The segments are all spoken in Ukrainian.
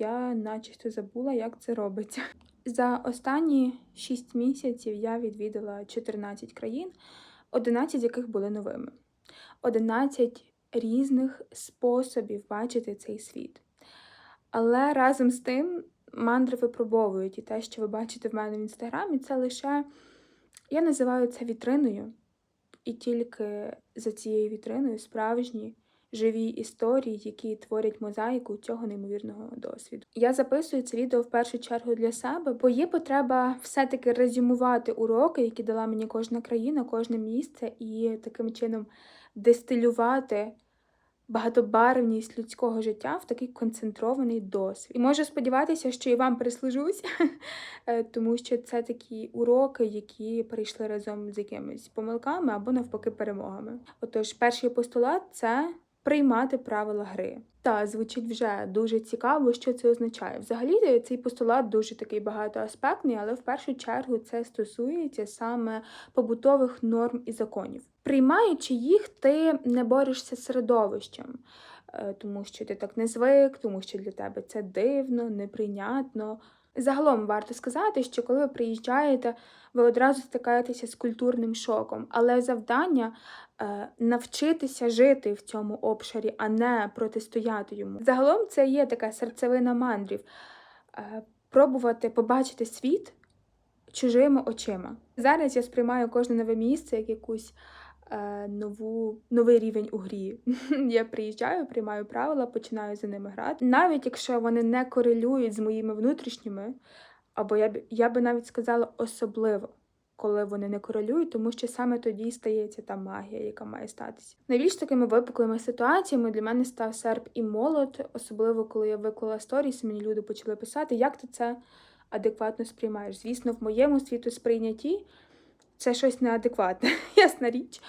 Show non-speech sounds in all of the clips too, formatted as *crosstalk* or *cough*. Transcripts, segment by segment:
я начисто забула, як це робиться. За останні 6 місяців я відвідала 14 країн, 11 з яких були новими. 11 різних способів бачити цей світ. Але разом з тим мандри випробовують і те, що ви бачите в мене в інстаграмі, це лише я називаю це вітриною, і тільки за цією вітриною справжні живі історії, які творять мозаїку цього неймовірного досвіду. Я записую це відео в першу чергу для себе, бо є потреба все-таки резюмувати уроки, які дала мені кожна країна, кожне місце, і таким чином дистилювати багатобарвність людського життя в такий концентрований досвід. І можу сподіватися, що і вам прислужусь, *laughs* е, тому що це такі уроки, які прийшли разом з якимись помилками або навпаки перемогами. Отож, перший постулат це приймати правила гри. Та звучить вже дуже цікаво, що це означає. Взагалі, цей постулат дуже такий багатоаспектний, але в першу чергу це стосується саме побутових норм і законів. Приймаючи їх, ти не борешся з середовищем, е, тому що ти так не звик, тому що для тебе це дивно, неприйнятно. Загалом варто сказати, що коли ви приїжджаєте, ви одразу стикаєтеся з культурним шоком, але завдання е, навчитися жити в цьому обшарі, а не протистояти йому. Загалом це є така серцевина мандрів. Е, пробувати побачити світ чужими очима. Зараз я сприймаю кожне нове місце як якусь нову, новий рівень у грі. *laughs* Я приїжджаю, приймаю правила, починаю за ними грати. Навіть якщо вони не корелюють з моїми внутрішніми, або я б я би навіть сказала особливо. Коли вони не корелюють, тому що саме тоді стається та магія, яка має статися. Найбільш такими випуклими ситуаціями для мене став серп і молот, особливо коли я виклала сторіс, мені люди почали писати, як ти це адекватно сприймаєш. Звісно, в моєму світосприйнятті це щось неадекватне, *laughs* ясна річ.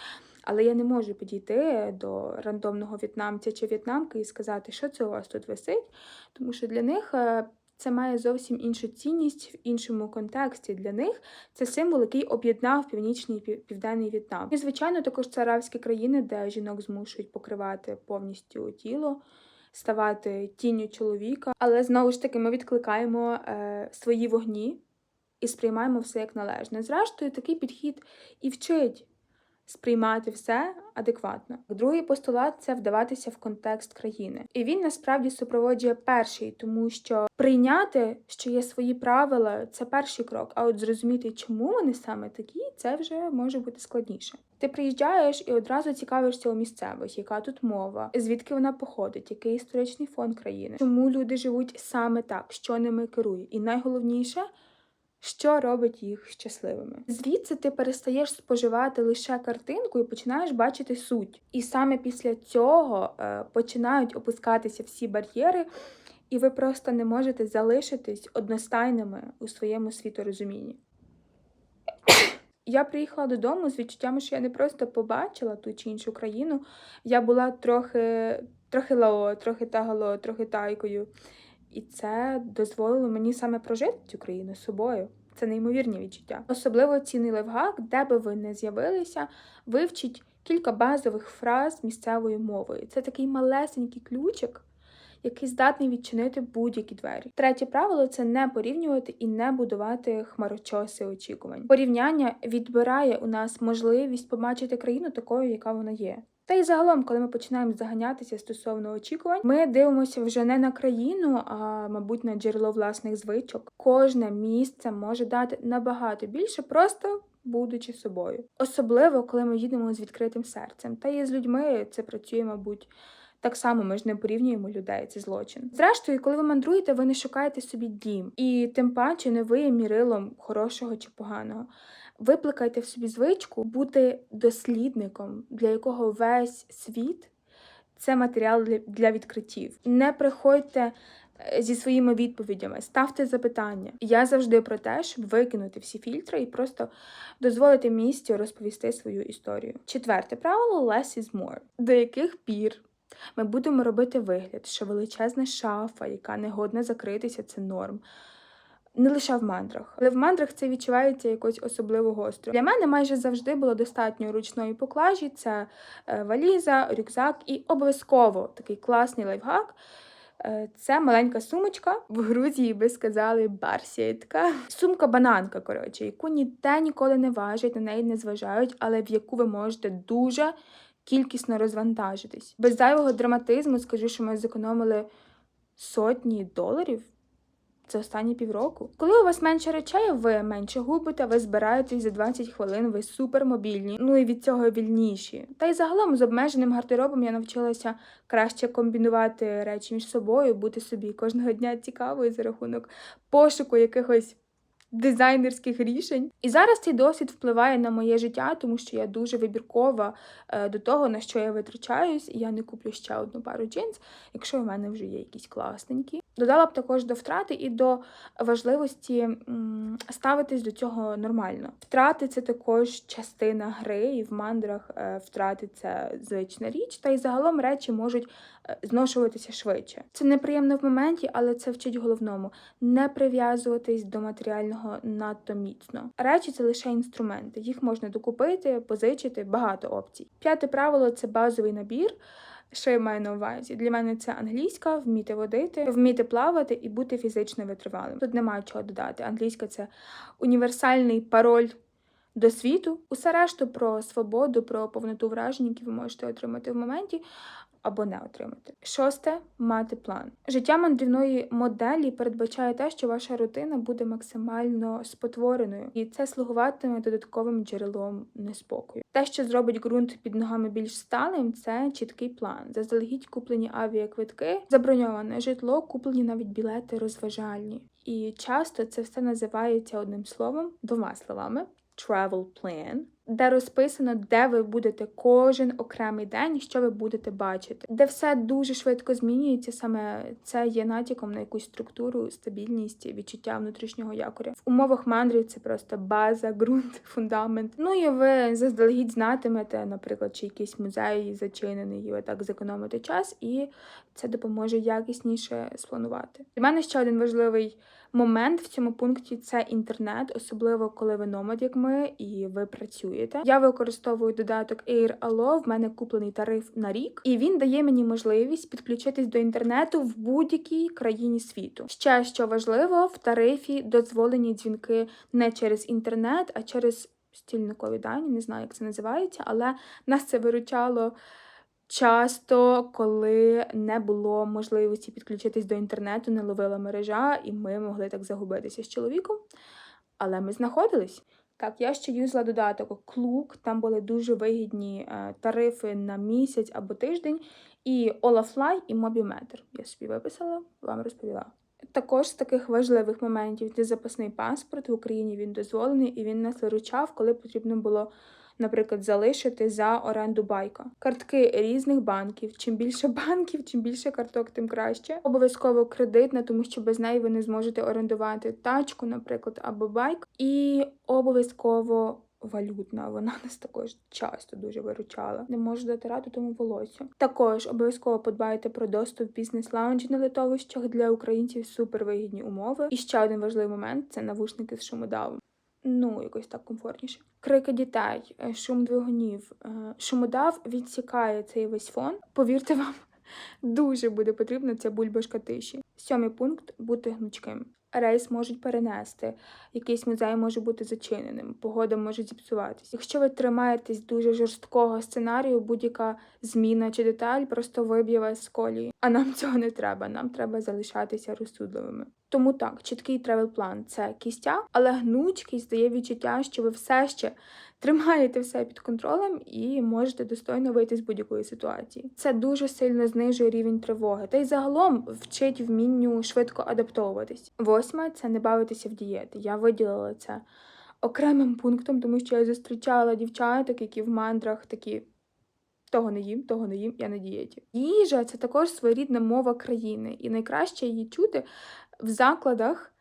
Але я не можу підійти до рандомного в'єтнамця чи в'єтнамки і сказати, що це у вас тут висить, тому що для них е, це має зовсім іншу цінність в іншому контексті. Для них це символ, який об'єднав північний і південний В'єтнам. І, звичайно, також це арабські країни, де жінок змушують покривати повністю тіло. Ставати тінню чоловіка, але знову ж таки ми відкликаємо е, свої вогні і сприймаємо все як належне. Зрештою, такий підхід і вчить сприймати все адекватно. Другий постулат це вдаватися в контекст країни. І він насправді супроводжує перший, тому що прийняти, що є свої правила, це перший крок. А от зрозуміти, чому вони саме такі, це вже може бути складніше. Ти приїжджаєш і одразу цікавишся у місцевих, яка тут мова, звідки вона походить, який історичний фон країни, чому люди живуть саме так, що ними керує. І найголовніше що робить їх щасливими. Звідси ти перестаєш споживати лише картинку і починаєш бачити суть. І саме після цього е, починають опускатися всі бар'єри, і ви просто не можете залишитись одностайними у своєму світорозумінні. Я приїхала додому з відчуттями, що я не просто побачила ту чи іншу країну, я була трохи трохи лао, трохи тагало, трохи тайкою. І це дозволило мені саме прожити цю країну собою. Це неймовірні відчуття. Особливо цінний левгак, де би ви не з'явилися, вивчіть кілька базових фраз місцевою мовою. Це такий малесенький ключик, який здатний відчинити будь-які двері. Третє правило це не порівнювати і не будувати хмарочоси очікувань. Порівняння відбирає у нас можливість побачити країну такою, яка вона є. Та й загалом, коли ми починаємо заганятися стосовно очікувань, ми дивимося вже не на країну, а мабуть на джерело власних звичок. Кожне місце може дати набагато більше, просто будучи собою. Особливо, коли ми їдемо з відкритим серцем. Та і з людьми це працює, мабуть. Так само ми ж не порівнюємо людей, це злочин. Зрештою, коли ви мандруєте, ви не шукаєте собі дім, і тим паче не ви є мірилом хорошого чи поганого. Викликайте в собі звичку бути дослідником, для якого весь світ це матеріал для відкриттів. Не приходьте е, зі своїми відповідями, ставте запитання. Я завжди про те, щоб викинути всі фільтри і просто дозволити місцю розповісти свою історію. Четверте правило less is more. До яких пір ми будемо робити вигляд, що величезна шафа, яка не годна закритися, це норм не лише в мандрах, але в мандрах це відчувається якось особливо гостро. Для мене майже завжди було достатньо ручної поклажі, це е, валіза, рюкзак і обов'язково такий класний лайфхак. Е, Це маленька сумочка. В Грузії би сказали барсітка. Сумка-бананка, коротше, яку ніде ніколи не важать, на неї не зважають, але в яку ви можете дуже кількісно розвантажитись. Без зайвого драматизму скажу, що ми зекономили сотні доларів за останні півроку. Коли у вас менше речей, ви менше губите, ви збираєтесь за 20 хвилин, ви супермобільні, ну і від цього вільніші. Та й загалом з обмеженим гардеробом я навчилася краще комбінувати речі між собою, бути собі кожного дня цікавою за рахунок пошуку якихось. Дизайнерських рішень. І зараз цей досвід впливає на моє життя, тому що я дуже вибіркова е, до того, на що я витрачаюсь, і я не куплю ще одну пару джинс, якщо в мене вже є якісь класненькі. Додала б також до втрати і до важливості ставитись до цього нормально. Втрати це також частина гри, і в мандрах е, втрати це звична річ, та й загалом речі можуть е, зношуватися швидше. Це неприємно в моменті, але це вчить головному не прив'язуватись до матеріального надто міцно. Речі це лише інструменти, їх можна докупити, позичити, багато опцій. П'яте правило це базовий набір. Що я маю на увазі? Для мене це англійська, вміти водити, вміти плавати і бути фізично витривалим. Тут немає чого додати. Англійська це універсальний пароль до світу. Усе решту про свободу, про повноту вражень, які ви можете отримати в моменті. Або не отримати. Шосте мати план. Життя мандрівної моделі передбачає те, що ваша рутина буде максимально спотвореною, і це слугуватиме додатковим джерелом неспокою. Те, що зробить ґрунт під ногами більш сталим, це чіткий план. Заздалегідь куплені авіаквитки, заброньоване житло, куплені навіть білети розважальні. І часто це все називається одним словом, двома словами travel plan, де розписано, де ви будете кожен окремий день, що ви будете бачити, де все дуже швидко змінюється. Саме це є натяком на якусь структуру, стабільність, відчуття внутрішнього якоря. В умовах мандрів це просто база, ґрунт, *laughs* фундамент. Ну і ви заздалегідь знатимете, наприклад, чи якийсь музей зачинений, і ви так зекономите час, і це допоможе якісніше спланувати. Для мене ще один важливий. Момент в цьому пункті це інтернет, особливо коли ви номад, як ми, і ви працюєте. Я використовую додаток AirAllo, в мене куплений тариф на рік, і він дає мені можливість підключитись до інтернету в будь-якій країні світу. Ще що важливо, в тарифі дозволені дзвінки не через інтернет, а через стільникові дані. Не знаю, як це називається, але нас це виручало. Часто, коли не було можливості підключитись до інтернету, не ловила мережа, і ми могли так загубитися з чоловіком. Але ми знаходились. Так, я ще юзла додаток Клук, там були дуже вигідні е, тарифи на місяць або тиждень, і Olafly, і Mobіметр. Я собі виписала, вам розповіла. Також з таких важливих моментів це запасний паспорт в Україні він дозволений, і він нас виручав, коли потрібно було наприклад, залишити за оренду байка. Картки різних банків. Чим більше *laughs* банків, чим більше карток, тим краще. Обов'язково кредитна, тому що без неї ви не зможете орендувати тачку, наприклад, або байк. І обов'язково. Валютна, вона нас також часто дуже виручала. Не можу дотирати тому волосю. Також обов'язково подбайте про доступ в бізнес-лаунжі на литовищах для українців супервигідні умови. І ще один важливий момент це навушники з шумодавом ну, якось так комфортніше. Крики дітей, е, шум двигунів, е, шумодав відсікає цей весь фон. Повірте вам, *laughs* дуже буде потрібна ця бульбашка тиші. Сьомий пункт бути гнучким. Рейс можуть перенести, якийсь музей може бути зачиненим, погода може зіпсуватися. Якщо ви тримаєтесь дуже жорсткого сценарію, будь-яка зміна чи деталь просто виб'є вас з колії. А нам цього не треба. Нам треба залишатися розсудливими. Тому так, чіткий тревел-план це кістя, але гнучкість дає відчуття, що ви все ще тримаєте все під контролем і можете достойно вийти з будь-якої ситуації. Це дуже сильно знижує рівень тривоги, та й загалом вчить вмінню швидко адаптовуватись. Восьме це не бавитися в дієти. Я виділила це окремим пунктом, тому що я зустрічала дівчаток, які в мандрах такі. Того не їм, того не їм, я на дієті. Їжа це також своєрідна мова країни, і найкраще її чути в закладах,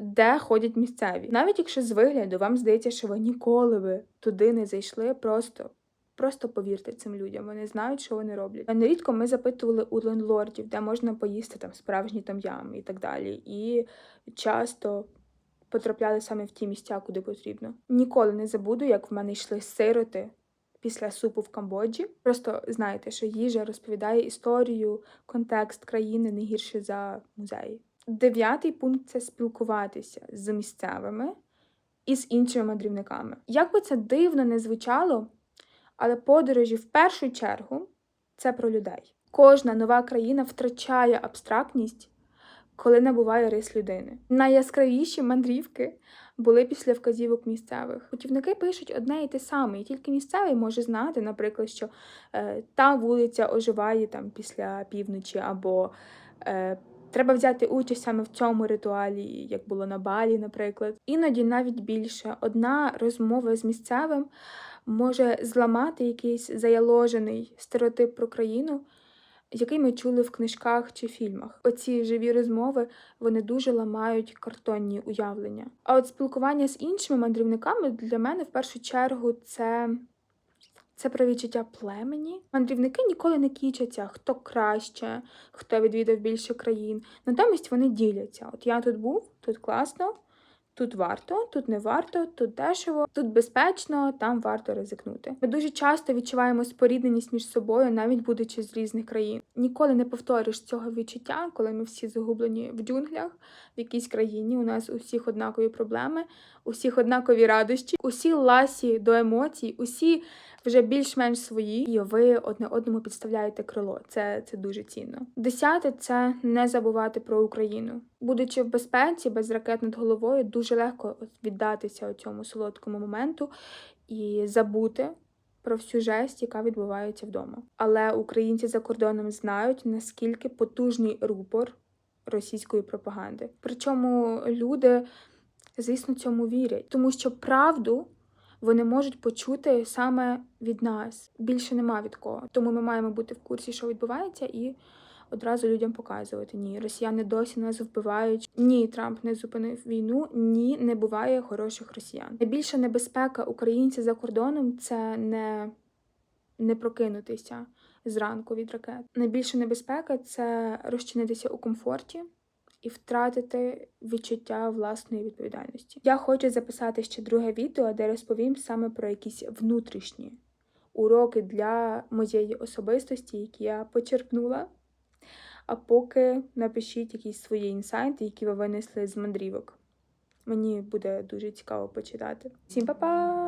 де ходять місцеві. Навіть якщо з вигляду вам здається, що ви ніколи би туди не зайшли, просто. Просто повірте цим людям, вони знають, що вони роблять. Нерідко ми запитували у лендлордів, де можна поїсти там справжні там'ям і так далі. І часто потрапляли саме в ті місця, куди потрібно. Ніколи не забуду, як в мене йшли сироти після супу в Камбоджі. Просто знаєте, що їжа розповідає історію, контекст країни не гірше за музеї. Дев'ятий пункт це спілкуватися з місцевими і з іншими мандрівниками. Як би це дивно не звучало, але подорожі в першу чергу це про людей. Кожна нова країна втрачає абстрактність, коли набуває рис людини. Найяскравіші мандрівки були після вказівок місцевих. Путівники пишуть одне і те саме, і тільки місцевий може знати, наприклад, що е, та вулиця оживає там після півночі, або е, треба взяти участь саме в цьому ритуалі, як було на Балі, наприклад. Іноді навіть більше одна розмова з місцевим може зламати якийсь заяложений стереотип про країну, який ми чули в книжках чи фільмах. Оці живі розмови вони дуже ламають картонні уявлення. А от спілкування з іншими мандрівниками для мене в першу чергу це. Це про відчуття племені. Мандрівники ніколи не кічаться, хто краще, хто відвідав більше країн. Натомість вони діляться. От я тут був, тут класно, тут варто, тут не варто, тут дешево, тут безпечно, там варто ризикнути. Ми дуже часто відчуваємо спорідненість між собою, навіть будучи з різних країн. Ніколи не повториш цього відчуття, коли ми всі загублені в джунглях, в якійсь країні. У нас у всіх однакові проблеми, у всіх однакові радощі, усі ласі до емоцій, усі вже більш-менш свої, і ви одне одному підставляєте крило. Це, це дуже цінно. Десяте це не забувати про Україну. Будучи в безпеці, без ракет над головою, дуже легко віддатися цьому солодкому моменту і забути. Про всю жесть, яка відбувається вдома. Але українці за кордоном знають, наскільки потужний рупор російської пропаганди. Причому люди, звісно, цьому вірять, тому що правду вони можуть почути саме від нас. Більше нема від кого. Тому ми маємо бути в курсі, що відбувається, і одразу людям показувати: ні, росіяни досі нас вбивають. Ні, Трамп не зупинив війну. Ні, не буває хороших росіян. Найбільша небезпека українців за кордоном це не, не прокинутися зранку від ракет. Найбільша небезпека це розчинитися у комфорті і втратити відчуття власної відповідальності. Я хочу записати ще друге відео, де розповім саме про якісь внутрішні уроки для моєї особистості, які я почерпнула. А поки напишіть якісь свої інсайти, які ви винесли з мандрівок. Мені буде дуже цікаво почитати. Всім па-па!